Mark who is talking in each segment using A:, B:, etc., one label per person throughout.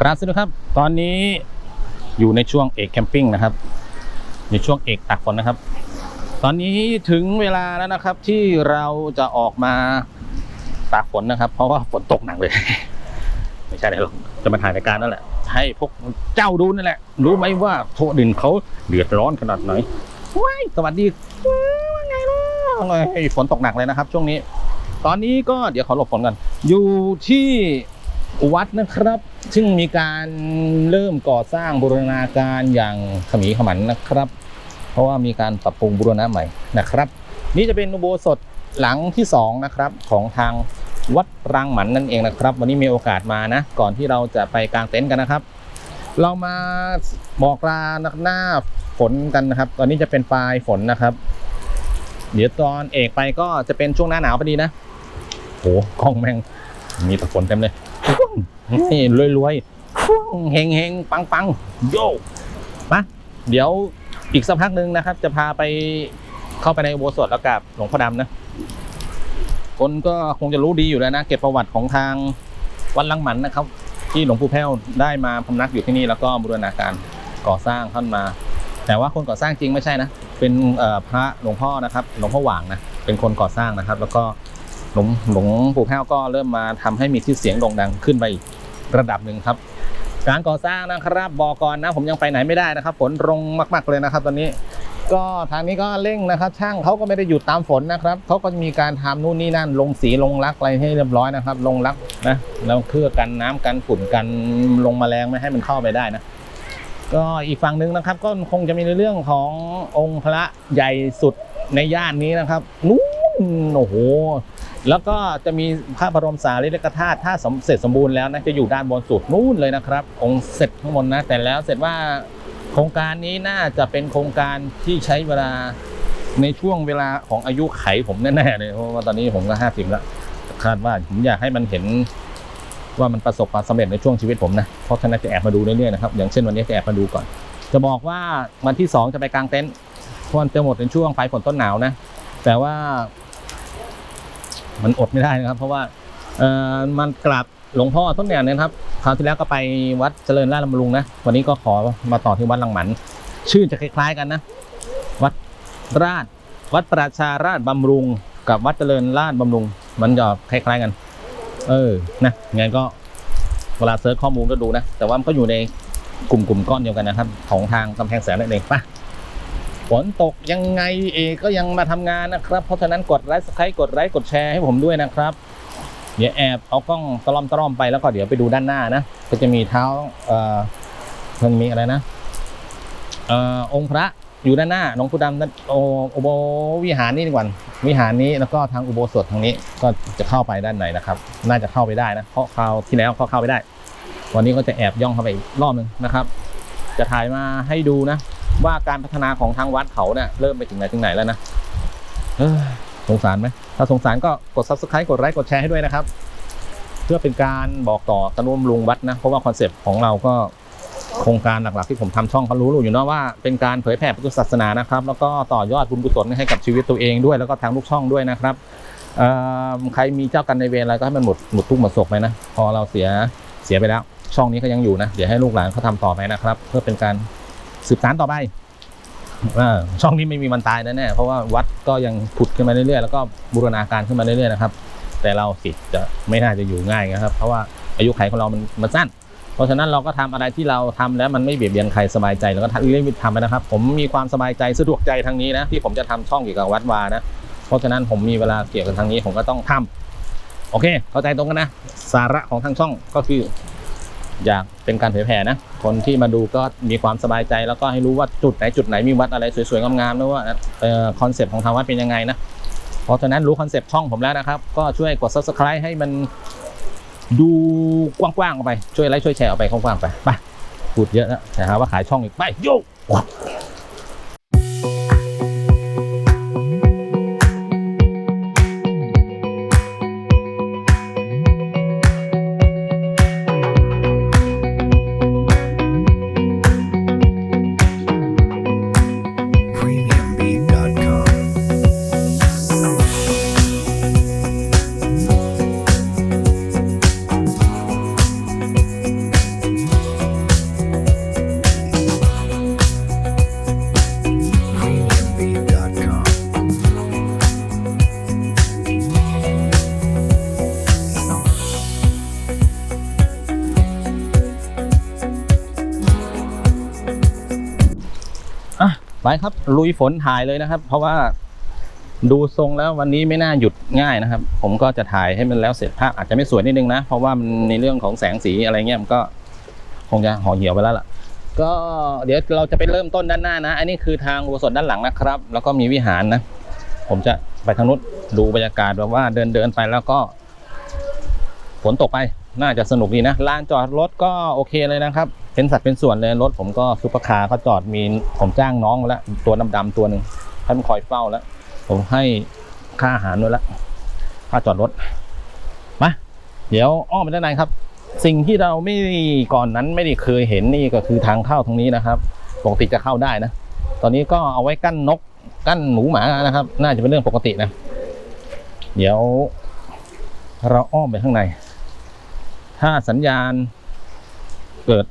A: กราบสวัสดีครับ ตอนนี้อยู่ในช่วงเอกแคมปิ้งนะครับ ในช่วงเอกตากฝนนะครับ ตอนนี้ถึงเวลาแล้วนะครับ ที่เราจะออกมาตากฝนนะครับ เพราะว่าฝนตกหนักเลย ไม่ใช่หรอกจะมาถ่ายรายการนั่นแหละ ให้พวกเจ้าดูนั่นแหละ รู้ไหมว่าโทดินเขาเดือดร้อนขนาดไหนว้ายสวัสดีว่าไงล่ะเฮ้ฝนตกหนักเลยนะครับ ช่วงนี้ ตอนนี้ก็เดี๋ยวขอหลบฝนกัน อยู่ที่ วัดนะครับ ซึ่งมีการเริ่มก่อสร้างบูรณาการอย่างขมีขมันนะครับ เพราะว่ามีการปรับปรุงบูรณะใหม่นะครับ นี่จะเป็นอุโบสถหลังที่สองนะครับของทางวัดรังหมันนั่นเองนะครับ วันนี้มีโอกาสมานะ ก่อนที่เราจะไปกางเต็นท์กันนะครับ เรามาบอกลานักหน้าฝนกันนะครับ ตอนนี้จะเป็นปลายฝนนะครับ เดี๋ยวตอนเอกไปก็จะเป็นช่วงหน้าหนาวพอดีนะโหกล้องแม่งมีแต่ฝนเต็มเลย นี่รวยๆเฮงเฮงปังปังโย่มาเดี๋ยวอีกสักพักหนึ่งนะครับ จะพาไปเข้าไปในโบสถแล้วกับหลวงพ่อดำนะ คนก็คงจะรู้ดีอยู่แล้วนะ เก็บประวัติของทางวัดลังหมันนะครับ ที่หลวงปู่แพ้วได้มาพำนักอยู่ที่นี่แล้วก็บูรณาการก่อสร้างท่านมา แต่ว่าคนก่อสร้างจริงไม่ใช่นะ เป็นพระหลวงพ่อนะครับ หลวงพ่อหว่างนะ เป็นคนก่อสร้างนะครับ แล้วก็ ลวงหลวงปู่แพ้วก็เริ่มมาทำให้มีชื่อเสียงโด่งดังขึ้นไปอีกระดับหนึ่งครับ การก่อสร้างนะครับบอกก่อนนะ ผมยังไปไหนไม่ได้นะครับ ฝนรงมาก ๆเลยนะครับ ตอนนี้ ก็ทางนี้ก็เร่งนะครับ ช่างเขาก็ไม่ได้หยุดตามฝนนะครับเขาก็มีการทำนู่นนี่นั่นลงสีลงรักอะไรให้เรียบร้อยนะครับ ลงรักนะแล้วเคลือบกันน้ำกันฝุ่นกันลงแมลงไม่ให้มันเข้าไปได้นะก็อีกฝั่งหนึ่งนะครับ ก็คงจะมีในเรื่องขององค์พระใหญ่สุดในย่านนี้นะครับนู้นโอ้โห แล้วก็จะมีพระบรมสารีริกธาตุถ้าสำเสร็จสมบูรณ์แล้วนะจะอยู่ด้านบนสุดนู่นเลยนะครับองค์เสร็จข้างบนนะแต่แล้วเสร็จว่าโครงการนี้น่าจะเป็นโครงการที่ใช้เวลาในช่วงเวลาของอายุไขผมแน่ๆเลยเพราะว่าตอนนี้ผมก็ห้าสิบแล้วคาดว่าผมอยากให้มันเห็นว่ามันประสบความสำเร็จในช่วงชีวิตผมนะเพราะฉะนั้นจะแอบมาดูเรื่อยๆนะครับอย่างเช่นวันนี้จะแอบมาดูก่อน จะบอกว่าวันที่สองจะไปกลางเต็นท์เพราะมันจะหมดในช่วงปลายฝนต้นหนาวนะแต่ว่า มันอดไม่ได้นะครับ เพราะว่าเอ่อมันกราบหลวงพ่อต้นเนี่ยนะครับคราวที่แล้วก็ไปวัดเจริญราชบำรุงนะวันนี้ก็ขอมาต่อที่วัดลังหมัน ชื่อจะคล้ายๆกันนะ วัดราช วัดประชาราชบำรุง กับวัดเจริญราชบำรุง มันจะคล้ายๆกัน เออนะงั้นก็เวลาเซิร์ชข้อมูลก็ดูนะ แต่ว่ามันก็อยู่ในกลุ่มกลุ่มก้อนเดียวกันนะครับ ของทางกำแพงแสนนั่นเองปะ ฝนตกยังไงเอก็ยังมาทำงานนะครับ เพราะฉะนั้นกดไลค์สไครต์กดไลค์กดแชร์ให้ผมด้วยนะครับ เดี๋ยวแอบเอากล้องตะล่อมตะล่อมไปแล้วก็เดี๋ยวไปดูด้านหน้านะ ก็จะมีเท้าเอ่อมันมีอะไรนะเอ่อองค์พระอยู่ด้านหน้าหลวงปู่ดำนั่นโอโอโบวิหารนี่ดีกว่าวิหารนี้แล้วก็ทางอุโบสถทางนี้ก็จะเข้าไปด้านในนะครับ น่าจะเข้าไปได้นะเพราะคราวที่แล้วก็เข้าไปได้ วันนี้ก็จะแอบย่องเข้าไปอีกรอบนึงนะครับ จะถ่ายมาให้ดูนะ ว่าการพัฒนาของทางวัดเขาเนี่ยเริ่มไปถึงไหนถึงไหนแล้วนะสงสารไหมถ้าสงสารก็กด subscribe กดไลค์กดแชร์ให้ด้วยนะครับ เพื่อเป็นการบอกต่อตนุบำรุงวัดนะ เพราะว่าคอนเซปต์ของเราก็โครงการหลักๆที่ผมทำช่องเขารู้อยู่เนะว่าเป็นการเผยแผ่พุทธศาสนานะครับ แล้วก็ต่อยอดบุญกุศลให้กับชีวิตตัวเองด้วย แล้วก็ทางลูกช่องด้วยนะครับใครมีเจ้ากรรมในเวรอะไรก็ให้มันหมดหมดทุกหมดโศกไปนะ พอเราเสียเสียไปแล้ว ช่องนี้ก็ยังอยู่นะ เดี๋ยวให้ลูกหลานเขาทำต่อไปนะครับ เพื่อเป็นการ สืบสานต่อไปช่องนี้ไม่มีวันตายแน่ๆเพราะว่าวัดก็ยังผุดขึ้นมาเรื่อยๆแล้วก็บูรณาการขึ้นมาเรื่อยๆนะครับ แต่เราสิจะไม่น่าจะอยู่ง่ายนะครับ เพราะว่าอายุไขของเรามันมันสั้น เพราะฉะนั้นเราก็ทำอะไรที่เราทำแล้วมันไม่เบียดเบียนใครสบายใจเราก็ทำเรื่อยๆทำไปนะครับ ผมมีความสบายใจสะดวกใจทางนี้นะที่ผมจะทำช่องเกี่ยวกับวัดวานะ เพราะฉะนั้นผมมีเวลาเกี่ยวกับทางนี้ผมก็ต้องทำโอเค เข้าใจตรงกันนะ สาระของทางช่องก็คือ อยากเป็นการเผยแผ่นะ คนที่มาดูก็มีความสบายใจ แล้วก็ให้รู้ว่าจุดไหนจุดไหนมีวัดอะไรสวยๆงามๆนะว่าคอนเซปต์ของทางวัดเป็นยังไงนะเพราะฉะนั้นรู้คอนเซปต์ช่องผมแล้วนะครับ ก็ช่วยกด subscribe ให้มันดูกว้างๆออกไป ช่วยไลค์ช่วยแชร์ออกไปกว้างๆไปไปพูดเยอะแล้วแต่หาว่าขายช่องอีกไปโย ลุยฝนถ่ายเลยนะครับ เพราะว่าดูทรงแล้ววันนี้ไม่น่าหยุดง่ายนะครับ ผมก็จะถ่ายให้มันแล้วเสร็จภาพอาจจะไม่สวยนิดนึงนะ เพราะว่ามันในเรื่องของแสงสีอะไรเงี้ยมันก็คงจะห่อเหี่ยวไปแล้วล่ะ ก็เดี๋ยวเราจะไปเริ่มต้นด้านหน้านะ อันนี้คือทางอุโบสถด้านหลังนะครับ แล้วก็มีวิหารนะ ผมจะไปทางนู้นดูบรรยากาศแบบว่าเดินเดินไปแล้วก็ฝนตกไปน่าจะสนุกดีนะลานจอดรถก็โอเคเลยนะครับ เป็นสัดเป็นส่วนเลยรถผมก็ซุปเปอร์คาร์เขาจอดมีผมจ้างน้องมาแล้วตัวดำๆตัวหนึ่งท่านคอยเฝ้าแล้ว ผมให้ค่าอาหารด้วยแล้วค่าจอดรถมาเดี๋ยวอ้อมไปด้านในครับ สิ่งที่เราไม่ก่อนนั้นไม่ได้เคยเห็นนี่ก็คือทางเข้าตรงนี้นะครับปกติจะเข้าได้นะ ตอนนี้ก็เอาไว้กั้นนกกั้นหมูหมานะครับ น่าจะเป็นเรื่องปกตินะ เดี๋ยว เราอ้อมไปข้างใน ถ้าสัญญาณเกิด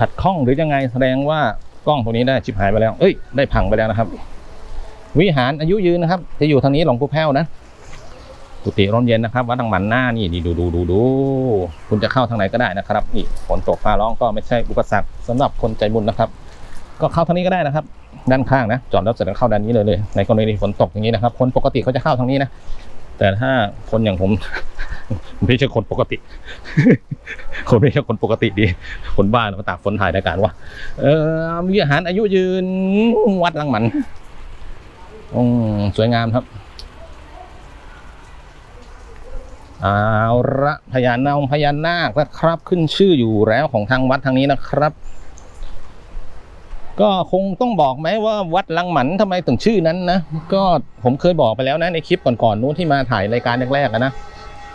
A: ขัดข้องหรือยังไงแสดงว่ากล้องตัวนี้ได้ชิบหายไปแล้ว เอ้ยได้พังไปแล้วนะครับ วิหารอายุยืนนะครับ จะอยู่ทางนี้หลวงปู่แพ้วนะกุฏิร่มเย็นนะครับวัดดังหมันหน้านี่ดีดูดูดูดูคุณจะเข้าทางไหนก็ได้นะครับ นี่ฝนตกฟ้าร้องก็ไม่ใช่อุปสรรคสำหรับคนใจบุญนะครับ ก็เข้าทางนี้ก็ได้นะครับ ด้านข้างนะจอดรถเสร็จแล้วเข้าด้านนี้เลยเลยในกรณีฝนตกอย่างนี้นะครับ คนปกติเขาจะเข้าทางนี้นะแต่ถ้าคนอย่างผม ไม่ใช่คนปกติ คนไม่ใช่คนปกติดี คนบ้านมาตากฝนถ่ายรายการวะเออวิหารอายุยืนวัดลังหมันอืมสวยงามครับเอาละพญานาคพญานาคนะครับ ขึ้นชื่ออยู่แล้วของทางวัดทางนี้นะครับ ก็คงต้องบอกไหมว่าวัดลังหมันทำไมถึงชื่อนั้นนะ ก็ผมเคยบอกไปแล้วนะในคลิปก่อนๆนู้นที่มาถ่ายรายการแรกๆนะ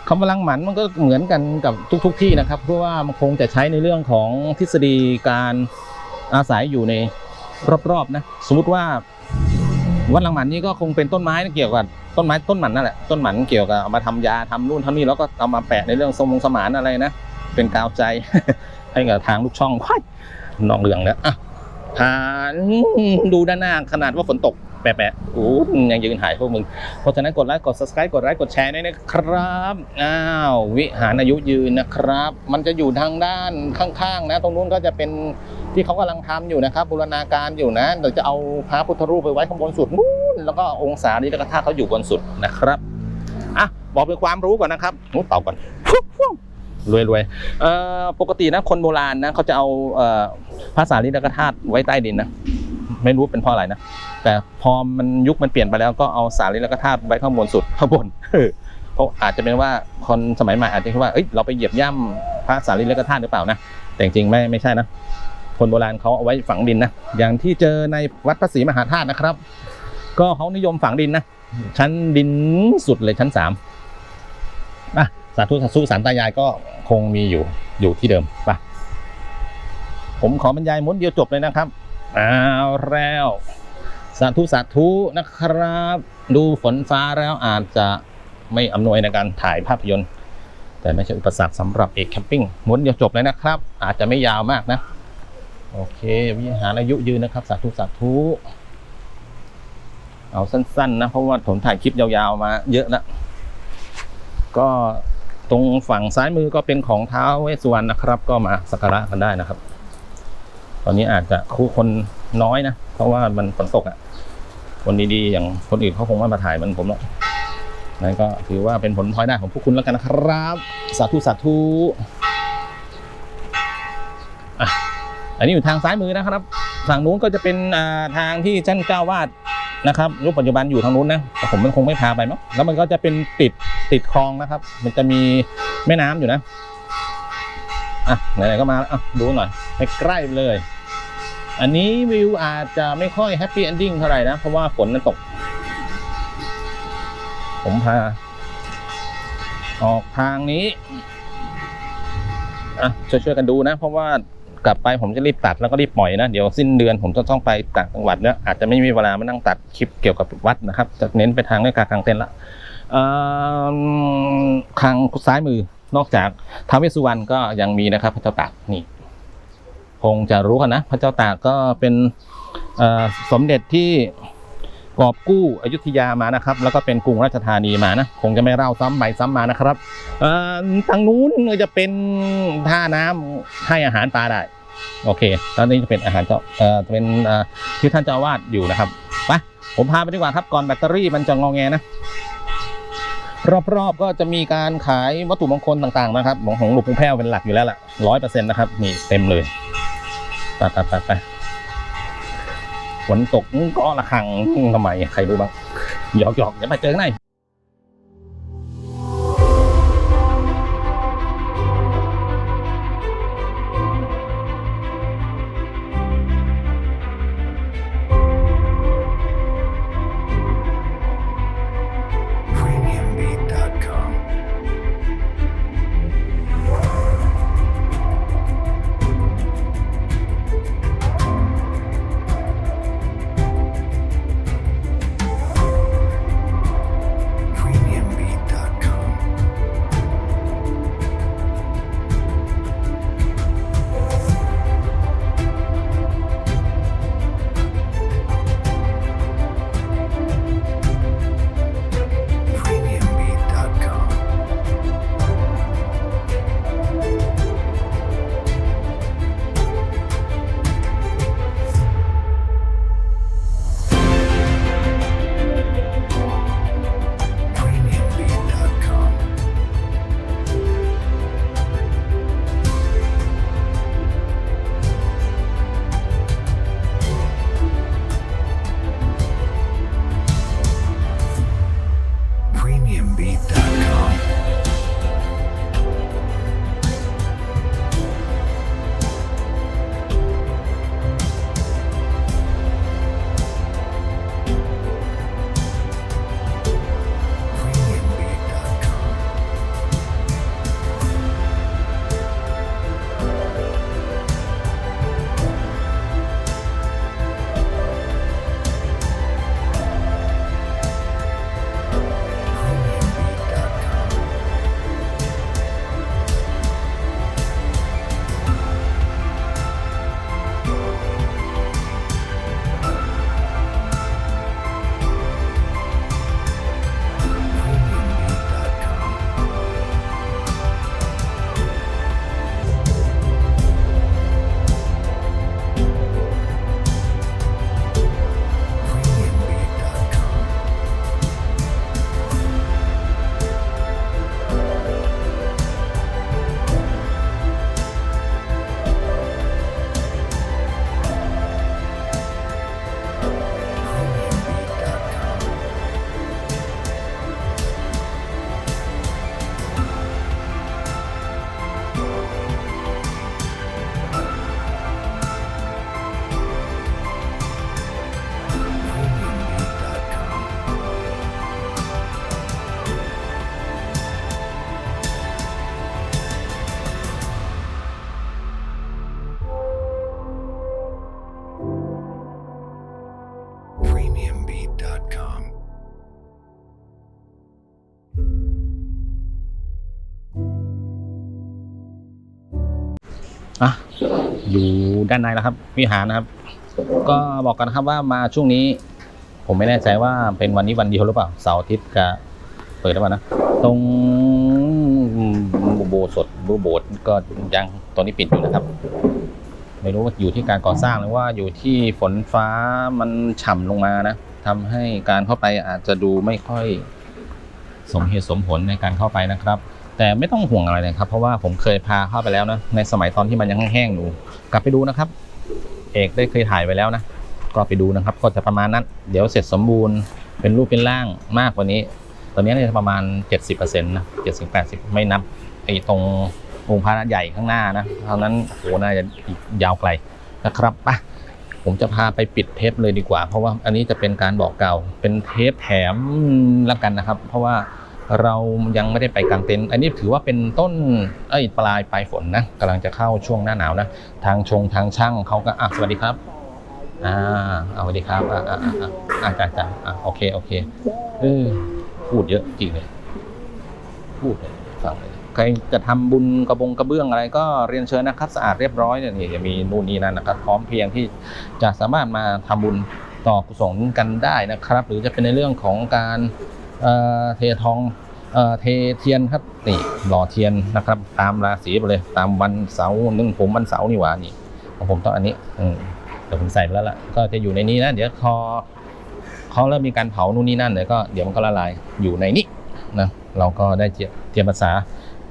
A: คำว่าลังหมันมันก็เหมือนกันกับทุกๆที่นะครับ เพราะว่ามันคงจะใช้ในเรื่องของทฤษฎีการอาศัยอยู่ในรอบๆนะสมมติว่าวัดลังหมันนี่ก็คงเป็นต้นไม้เกี่ยวกับต้นไม้ต้นหมันนั่นแหละต้นหมันเกี่ยวกับเอามาทำยาทำนู่นทำนี่แล้วก็เอามาแปะในเรื่องสมงสมานอะไรนะเป็นกาวใจให้กับทางลูกช่องว้ายนอกเรื่องแล้วอะผ่านดูด้านหน้าขนาดว่าฝนตก แปะๆโอ้ยังยืนหายพวกมึง เพราะฉะนั้นกดไลค์กด subscribe กดไลค์กดแชร์ด้วยนะครับ อ้าว วิหารอายุยืนนะครับ มันจะอยู่ทางด้านข้างๆ นะ ตรงนู้นก็จะเป็นที่เขากำลังทำอยู่นะครับ บูรณาการอยู่นะเดี๋ยวจะเอาพระพุทธรูปไปไว้ข้างบนสุดนู้นแล้วก็องศานี้แล้วก็ท่าตุเขาอยู่บนสุดนะครับอะบอกเป็นความรู้ก่อนนะครับนู้เป่าก่อนรวยรวยๆปกตินะคนโบราณนะเขาจะเอาเอ่อพระสารีริกธาตุไว้ใต้ดินนะ ไม่รู้เป็นเพราะอะไรนะ แต่พอมันยุคมันเปลี่ยนไปแล้วก็เอาสารีริกธาตุไว้ข้างบนสุดข้างบนเพราะอาจจะเป็นว่าคนสมัยใหม่อาจจะคิดว่าเอ้ยเราไปเหยียบย่ำพระสารีริกธาตุหรือเปล่านะแต่จริงๆไม่ไม่ใช่นะคนโบราณเขาเอาไว้ฝังดินนะอย่างที่เจอในวัดพระศรีมหาธาตุนะครับ ก็เขานิยมฝังดินนะชั้นดินสุดเลยชั้นสามอะสาธุสาธุสารตายายก็คงมีอยู่อยู่ที่เดิมไปผมขอบรรยายม้วนเดียวจบเลยนะครับ เอาแล้วสาธุสาธุนะครับ ดูฝนฟ้าแล้วอาจจะไม่อำนวยในการถ่ายภาพยนตร์ แต่ไม่ใช่อุปสรรคสำหรับเอกแคมปิ้งม้วนเดียวจบเลยนะครับ อาจจะไม่ยาวมากนะ โอเค วิหารอายุยืนนะครับ สาธุสาธุเอาสั้นๆนะ เพราะว่าผมถ่ายคลิปยาวๆมาเยอะแล้วก็ตรงฝั่งซ้ายมือก็เป็นของเท้าเวสสุวรรณนะครับ ก็มาสักการะกันได้นะครับ ตอนนี้อาจจะคู่คนน้อยนะ เพราะว่ามันฝนตกอะ่ะคนดีๆอย่างคนอื่นเขาคงไม่มาถ่ายเหมันผมหรอกนั่นก็ถือว่าเป็นผลพลอยได้ของพวกคุณแล้วกันนะครับ สาธุสาธุอะอันนี้อยู่ทางซ้ายมือนะครับฝั่งนู้นก็จะเป็นอ่าทางที่ท่านเจ้าวาดนะครับรูปปัจจุบันอยู่ทางนู้นนะแต่ผมมันคงไม่พาไปมั้งแล้วมันก็จะเป็นติดติดคลองนะครับ มันจะมีแม่น้ำอยู่นะอะไหนๆก็มาแล้วอะดูหน่อยไปใกล้ๆเลย อันนี้วิวอาจจะไม่ค่อยแฮปปี้เอนดิ้งเท่าไหร่นะ เพราะว่าฝนมันตก ผมพา ออกทางนี้ อะ ช่วยๆกันดูนะ เพราะว่ากลับไปผมจะรีบตัดแล้วก็รีบปล่อยนะ เดี๋ยวสิ้นเดือนผมจะต้องไปต่างจังหวัดแล้วอาจจะไม่มีเวลามานั่งตัดคลิปเกี่ยวกับวัดนะครับ จะเน้นไปทางเรื่องการกางเต็นท์ละทางซ้ายมือนอกจากท้าวเวสสุวรรณก็ยังมีนะครับพระเจ้าตากนี่ คงจะรู้กันนะ พระเจ้าตากก็เป็นสมเด็จที่กอบกู้อยุธยามานะครับ แล้วก็เป็นกรุงราชธานีมานะ คงจะไม่เล่าซ้ำไปซ้ำมานะครับทางนู้นจะเป็นท่าน้ำให้อาหารปลาได้ โอเค ตอนนี้จะเป็นอาหารเจ้าเป็นที่ท่านเจ้าวาดอยู่นะครับไปผมพาไปดีกว่าครับ ก่อนแบตเตอรี่มันจะงอแงนะ รอบๆก็จะมีการขายวัตถุมงคลต่างๆนะครับของของหลวงปู่แพ้วเป็นหลักอยู่แล้วล่ะร้อยเปอร์เซ็นต์นะครับนี่เต็มเลย ไปไปไปไปฝนตกก็ระคังทำไม ใครรู้บ้างหยอกหยอกเดี๋ยวไปเจอกันหน อยู่ด้านในแล้วครับ วิหารนะครับ ก็บอกกันนะครับว่ามาช่วงนี้ ผมไม่แน่ใจว่าเป็นวันนี้วันเดียวหรือเปล่าเสาร์อาทิตย์กับเปิดหรือเปล่านะตรงโบสถ์สดโบสถ์ก็ยังตอนนี้ปิดอยู่นะครับ ไม่รู้ว่าอยู่ที่การก่อสร้างหรือว่าอยู่ที่ฝนฟ้ามันฉ่ำลงมานะทำให้การเข้าไปอาจจะดูไม่ค่อยสมเหตุสมผลในการเข้าไปนะครับ แต่ไม่ต้องห่วงอะไรเลยครับ เพราะว่าผมเคยพาเข้าไปแล้วนะ ในสมัยตอนที่มันยังแห้งๆอยู่กลับไปดูนะครับ เอกได้เคยถ่ายไว้แล้วนะ ก็ไปดูนะครับ ก็จะประมาณนั้น เดี๋ยวเสร็จสมบูรณ์เป็นรูปเป็นร่างมากกว่านี้ ตอนนี้น่าจะประมาณ 70%นะ70-80 ไม่นับไอ้ตรงองค์พระใหญ่ข้างหน้านะเท่านั้นโหน่าจะอีกยาวไกลนะครับปะผมจะพาไปปิดเทปเลยดีกว่า เพราะว่าอันนี้จะเป็นการบอกเก่าเป็นเทปแถมแล้วกันนะครับ เพราะว่า เรายังไม่ได้ไปกางเต็นท์อันนี้ถือว่าเป็นต้นเอ้ยปลายปลายฝนนะกำลังจะเข้าช่วงหน้าหนาวนะทางชงทางช่างเขาก็อะสวัสดีครับอ่าเอาสวัสดีครับอ่าอ่าอ่าอ่าจ้าจ้าอ่าโอเคโอเคเออพูดเยอะจริงเลยพูดเลยฟังเลยใครจะทำบุญกระบงกระเบื้องอะไรก็เรียนเชิญนะครับสะอาดเรียบร้อยเนี่ยจะมีนู่นนี่นั่นนะครับพร้อมเพียงที่จะสามารถมาทำบุญต่อกุศลกันได้นะครับ หรือจะเป็นในเรื่องของการ เททองเทเทียนครับนี่หล่อเทียนนะครับ ตามราศีไปเลย ตามวันเสาร์นึ่งผมวันเสาร์นี่หว่านี่ของผมต้องอันนี้อืมแต่ผมใส่ไปแล้วล่ะก็จะอยู่ในนี้นะเดี๋ยวพอเขาเริ่มมีการเผานู่นนี่นั่นเดี๋ยวก็เดี๋ยวมันก็ละลายอยู่ในนี้นะเราก็ได้เตรียมภาษา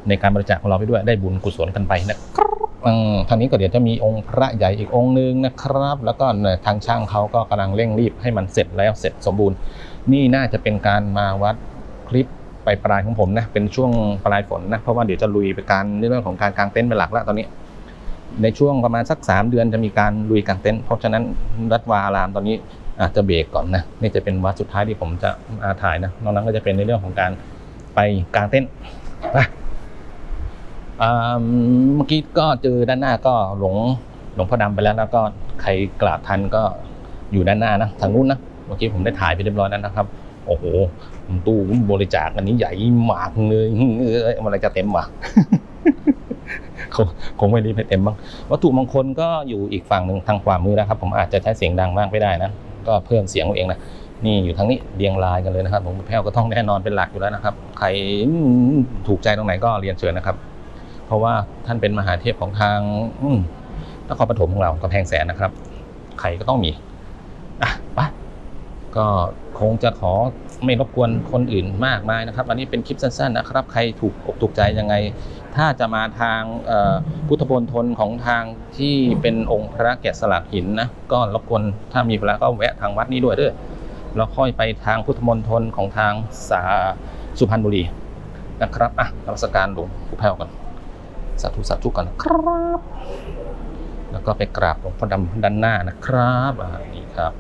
A: ในการบริจาคของเราไปด้วยได้บุญกุศลกันไปนะครับทางนี้ก็เดี๋ยวจะมีองค์พระใหญ่อีกองค์หนึ่งนะครับ แล้วก็ทางช่างเขาก็กำลังเร่งรีบให้มันเสร็จแล้วเสร็จสมบูรณ์ นี่น่าจะเป็นการมาวัดคลิปไปปลายของผมนะเป็นช่วงปลายฝนนะเพราะว่าเดี๋ยวจะลุยไปการเรื่องของการกางเต็นท์เป็นหลักแล้วตอนนี้ ในช่วงประมาณสัก 3 เดือนจะมีการลุยกางเต็นท์เพราะฉะนั้นรัฐวาอารามตอนนี้อาจจะเบรกก่อนนะนี่จะเป็นวัดสุดท้ายที่ผมจะมาถ่ายนะนอกนั้นก็จะเป็นในเรื่องของการไปกางเต็นท์ไปอ่าเมื่อกี้ก็เจอด้านหน้าก็หลงหลวงพ่อดำไปแล้วแล้วก็ใครกราบทันก็อยู่ด้านหน้านะทางนู้นนะ มื่อกี้ผมได้ถ่ายไปเรียบร้อยแล้วนะครับ โอ้โหตู้บริจาคอันนี้ใหญ่มากเลยเอ้ยมันจะเต็มวะคงคงไม่รีบให้เต็มบ้างวัตถุมงคลก็อยู่อีกฝั่งหนึ่งทางขวามือนะครับ ผมอาจจะใช้เสียงดังมากไม่ได้นะ ก็เพิ่มเสียงเอาเองนะนี่อยู่ทางนี้เรียงรายกันเลยนะครับหลวงปู่แพ้วก็ต้องแน่นอนเป็นหลักอยู่แล้วนะครับ ใครถูกใจตรงไหนก็เรียนเชิญนะครับ เพราะว่าท่านเป็นมหาเทพของทางนครปฐมของเรากำแพงแสนนะครับ ใครก็ต้องมีอะไป ก็คงจะขอไม่รบกวนคนอื่นมากมายนะครับ อันนี้เป็นคลิปสั้นๆนะครับ ใครถูกอกถูกใจยังไง ถ้าจะมาทางพุทธบนทนของทางที่เป็นองค์พระแกะสลักหินนะก็รบกวนถ้ามีเวลาก็แวะทางวัดนี้ด้วยเด้อแล้วค่อยไปทางพุทธมณฑลของทางสาสุพรรณบุรีนะครับอะนมัสการหลวงปู่แพ้วกันสาธุสาธุกันนครับ แล้วก็ไปกราบหลวงพ่อดำด้านหน้านะครับอ่านี่ครับ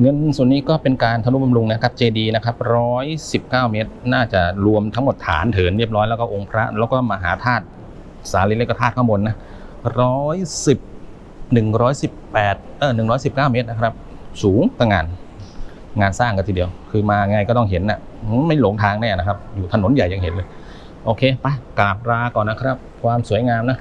A: เงินส่วนนี้ก็เป็นการทนุบำรุงนะครับเจดีนะครับร้อยสิบเก้าเมตร น่าจะรวมทั้งหมดฐานเถินเรียบร้อยแล้วก็องค์พระ แล้วก็มหาธาตุสารีริกธาตุข้างบนนะร้อยสิบหนึ่งร้อยสิบแปดเออหนึ่งร้อยสิบเก้าเมตรนะครับ สูงต่างงาน งานสร้างกันทีเดียว คือมาไงก็ต้องเห็นนะไม่หลงทางแน่นะครับ อยู่ถนนใหญ่ยังเห็นเลย โอเคไปกราบลาก่อนนะครับ ความสวยงามนะ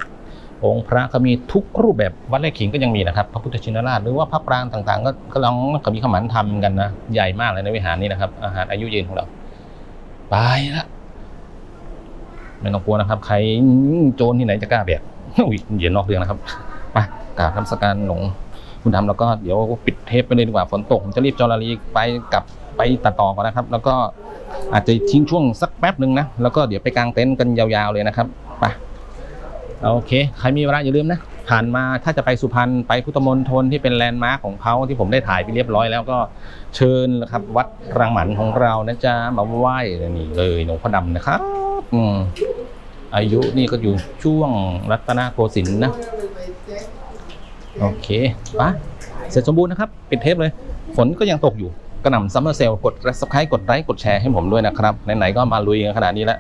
A: องค์พระก็มีทุกรูปแบบวัดไร่ขิงก็ยังมีนะครับพระพุทธชินราชหรือว่าพระปรางต่างๆ ก็กำลังขมีขมันทำกันนะใหญ่มากเลยในวิหารนี้นะครับ อาหารอายุยืนของเรา ไปละไม่ต้องกลัวนะครับ ใครโจรที่ไหนจะกล้าแบกอุ้ยเยียนนอกเรื่องนะครับไปกราบนมัสการหลวงคุณทำแล้วก็เดี๋ยวปิดเทปไปเลยดีกว่าฝนตกผมจะรีบจอรารีไปกลับไปตัดต่อก่อนนะครับ แล้วก็อาจจะทิ้งช่วงสักแป๊บหนึ่งนะแล้วก็เดี๋ยวไปกางเต็นท์กันยาวๆเลยนะครับไป โอเค ใครมีเวลาอย่าลืมนะ ผ่านมาถ้าจะไปสุพรรณไปพุทธมณฑลที่เป็นแลนด์มาร์คของเขาที่ผมได้ถ่ายไปเรียบร้อยแล้วก็เชิญนะครับ วัดรังหมันของเรานะจ๊ะมาไหว้นี่เลยหลวงพ่อดำนะครับอืมอายุนี่ก็อยู่ช่วงรัตนโกสินทร์นะ โอเคปะเสร็จสมบูรณ์นะครับ ปิดเทปเลย ฝนก็ยังตกอยู่ ระหน่ำซัมเมอร์เซลกด subscribe กดไลค์กดแชร์ให้ผมด้วยนะครับไหนๆก็มาลุยกันขนาดนี้แล้ว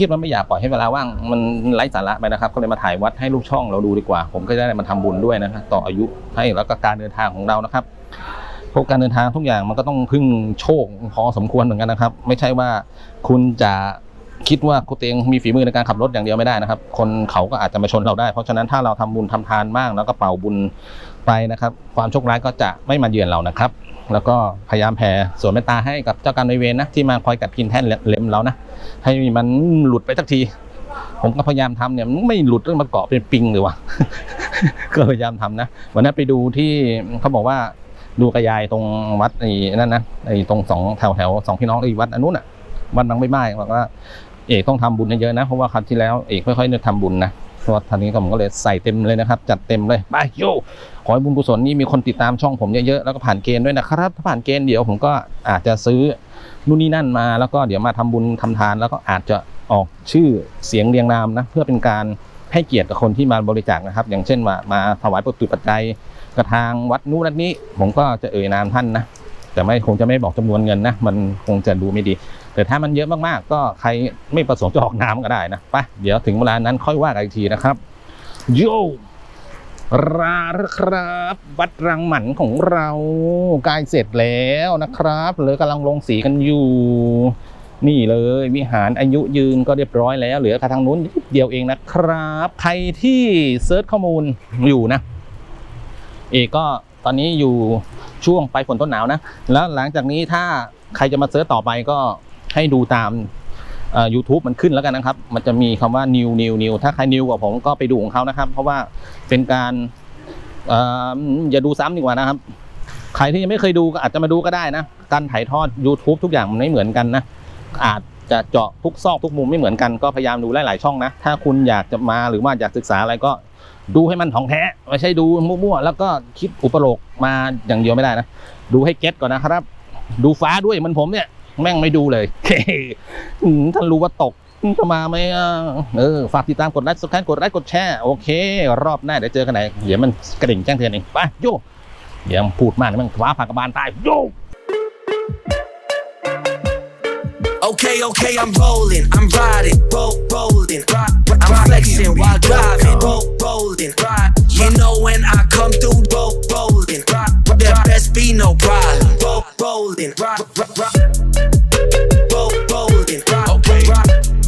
A: คิดว่าไม่อยากปล่อยให้เวลาว่างมันไร้สาระไปนะครับก็เลยมาถ่ายวัดให้ลูกช่องเราดูดีกว่า ผมก็จะได้มาทำบุญด้วยนะครับต่ออายุให้แล้วก็การเดินทางของเรานะครับเพราะการเดินทางทุกอย่างมันก็ต้องพึ่งโชคพอสมควรเหมือนกันนะครับ ไม่ใช่ว่าคุณจะคิดว่าคุณเองมีฝีมือในการขับรถอย่างเดียวไม่ได้นะครับ คนเขาก็อาจจะมาชนเราได้ เพราะฉะนั้นถ้าเราทำบุญทำทานมากแล้วก็เป่าบุญไปนะครับ ความโชคร้ายก็จะไม่มาเยือนเรานะครับ แล้วก็พยายามแผ่ส่วนเมตตาให้กับเจ้ากรรมนายเวรนะที่มาคอยกัดกินแท่นเล็มเรานะให้มันหลุดไปสักที ผมก็พยายามทำเนี่ยมันไม่หลุดเรื่องมาเกาะเป็นปิงเลยวะก็พยายามทำนะวันนั้นไปดูที่เขาบอกว่าดูกระยายตรงวัดไอ้นั่นนะไอ้ตรงสองแถวแถวสองพี่น้องไอ้วัดอันนู้นอะวัดบางไม่ไม้บอกว่าเอกต้องทำบุญเยอะนะเพราะว่าครั้งที่แล้วเอกค่อยๆเนี่ยทำบุญนะ ราะว่านี้ผมก็เลยใส่เต็มเลยนะครับ จัดเต็มเลยไปโยขอให้บุญกุศลนี่มีคนติดตามช่องผมเยอะๆแล้วก็ผ่านเกณฑ์ด้วยนะครับถ้าผ่านเกณฑ์เดี๋ยวผมก็อาจจะซื้อนู่นนี่นั่นมาแล้วก็เดี๋ยวมาทำบุญทำทาน แล้วก็อาจจะออกชื่อเสียงเรียงนามนะเพื่อเป็นการให้เกียรติกับคนที่มาบริจาคนะครับ อย่างเช่นว่ามาถวายปัจจุปัจจัยกระทางวัดนู้นนี้ ผมก็จะเอ่ยนามท่านนะแต่ไม่คงจะไม่บอกจำนวนเงินนะ มันคงจะดูไม่ดี แต่ถ้ามันเยอะมากๆ ก็ใครไม่ประสงค์จะออกนาก็ได้นะไปเดี๋ยวถึงเวลานั้นค่อยว่ากันอีกทีนะครับโยราครับวัดรังหมันของเรากล้เสร็จแล้วนะครับเหลือกำลังลงสีกันอยู่ นี่เลยวิหารอายุยืนก็เรียบร้อยแล้ว เหลือแค่ทางนู้นนิดเดียวเองนะครับ ใครที่เซิร์ชข้อมูลอยู่นะ เอกก็ตอนนี้อยู่ช่วงปลายฝนต้นหนาวนะ แล้วหลังจากนี้ถ้าใครจะมาเซิร์ชต่อไปก็ ให้ดูตามเอ่อ YouTube มันขึ้นแล้วกันนะครับ มันจะมีคำว่า new new new ถ้าใคร new กว่าผมก็ไปดูของเขานะครับ เพราะว่าเป็นการอย่าดูซ้ำดีกว่านะครับ ใครที่ยังไม่เคยดูก็อาจจะมาดูก็ได้นะ การถ่ายทอด YouTube ทุกอย่างมันไม่เหมือนกันนะ อาจจะเจาะทุกซอกทุกมุมไม่เหมือนกันก็พยายามดูหลาย ๆ ช่องนะ ถ้าคุณอยากจะมาหรือว่าอยากศึกษาอะไรก็ดูให้มันของแท้ไม่ใช่ดูมั่วๆแล้วก็คิดอุปโลกมาอย่างเดียวไม่ได้นะ ดูให้เก็ตก่อนนะครับ ดูฟ้าด้วยมันผมเนี่ย แม่งไม่ดูเลยท่านรู้ว่าตกจะมาไหมเออ ฝากติดตามกดไลค์สแกนกดไลค์กดแชร์โอเค รอบหน้าเดี๋ยวเจอกันไหน เดี๋ยวมันกระดิ่งแจ้งเตือนเอง ไปโย่เดี๋ยวพูดมากนะมันฟ้าผ่ากระบาลตายโย่
B: Okay, okay, I'm rolling, I'm riding, roll, rolling, rock, rock, I'm flexing while driving, roll, rolling, ride. You know when I come through, roll, rolling, rock, there best be no problem, roll, rolling, rock, rock, roll, rolling, rock, rock.